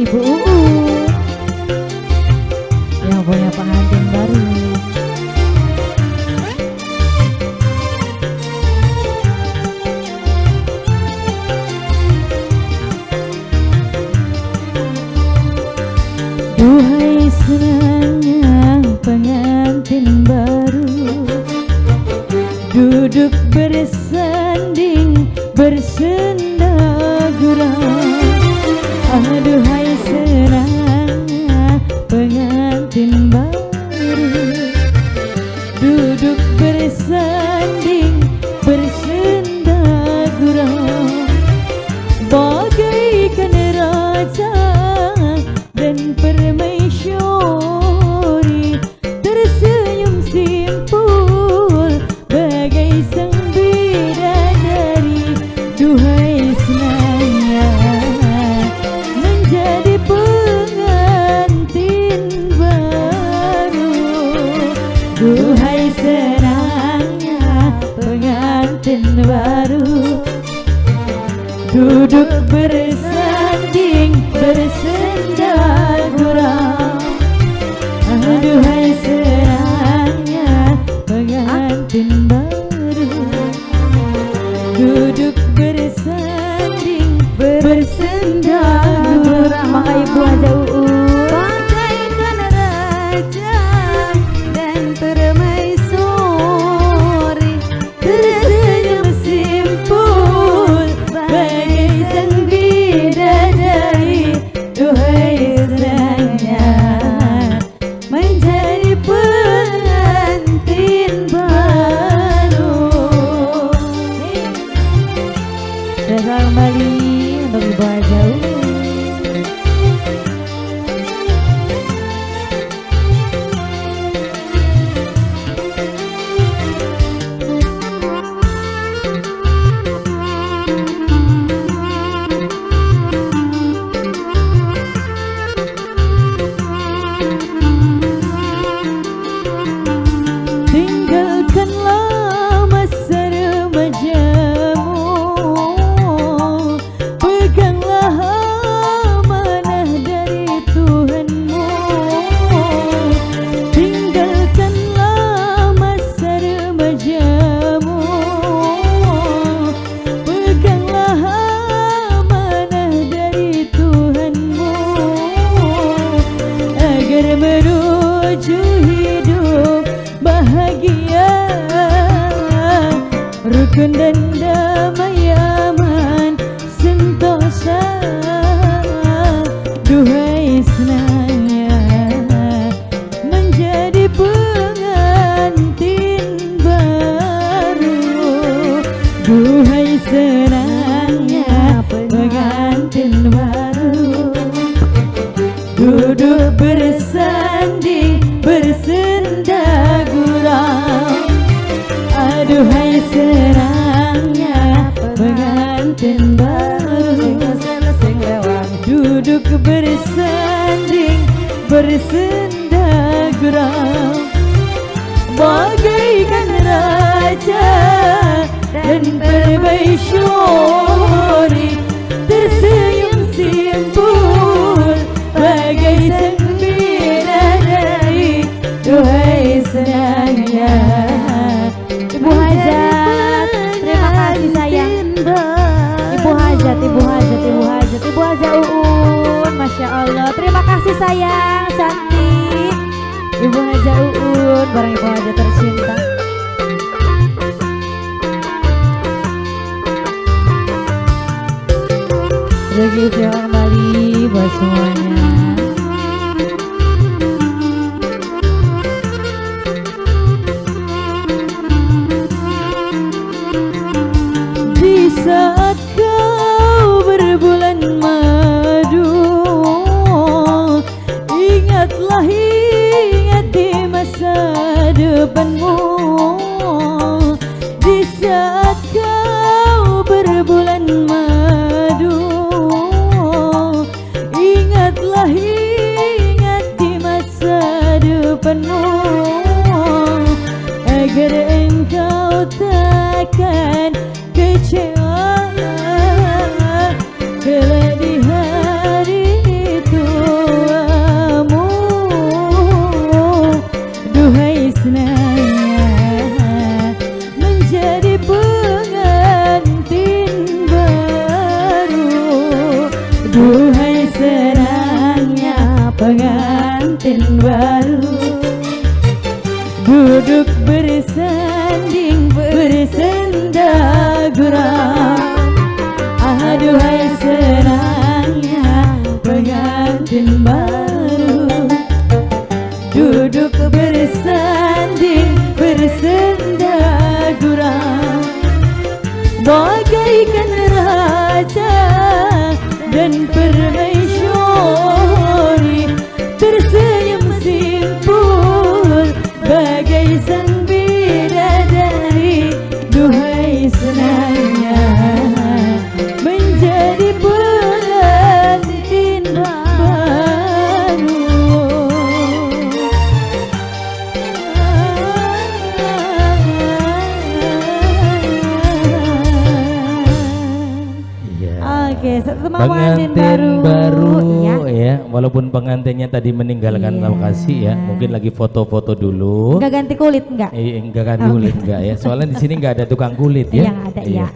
Ibu Uu yang punya pengantin baru. Duhai senangnya pengantin baru Duduk bersanding bersenang. fazer. But it's Kandang damai aman sentosa terangnya pengantin baru. Duduk bersanding bersenda geram. Bagaikan raja dan permaisuri. Tersenyum simpul bagai sang bidadari Duhai senangnya Allah Terima kasih sayang cantik Ibu Haja Uun Barang Ibu Haja tercinta. Rezeki kembali buat semuanya. Duduk bersanding bersenda gurau Aduhai senangnya pengantin baru Duduk bersanding bersenda gurau Bagaikan Pengantin pengantin baru, ya. ya. walaupun pengantinnya tadi meninggalkan Iya. lokasi ya, mungkin lagi foto-foto dulu. Enggak ganti kulit enggak? Eh, enggak kan Oke. kulit enggak ya, soalnya di sini enggak ada tukang kulit ya. Yang ada ya. iya.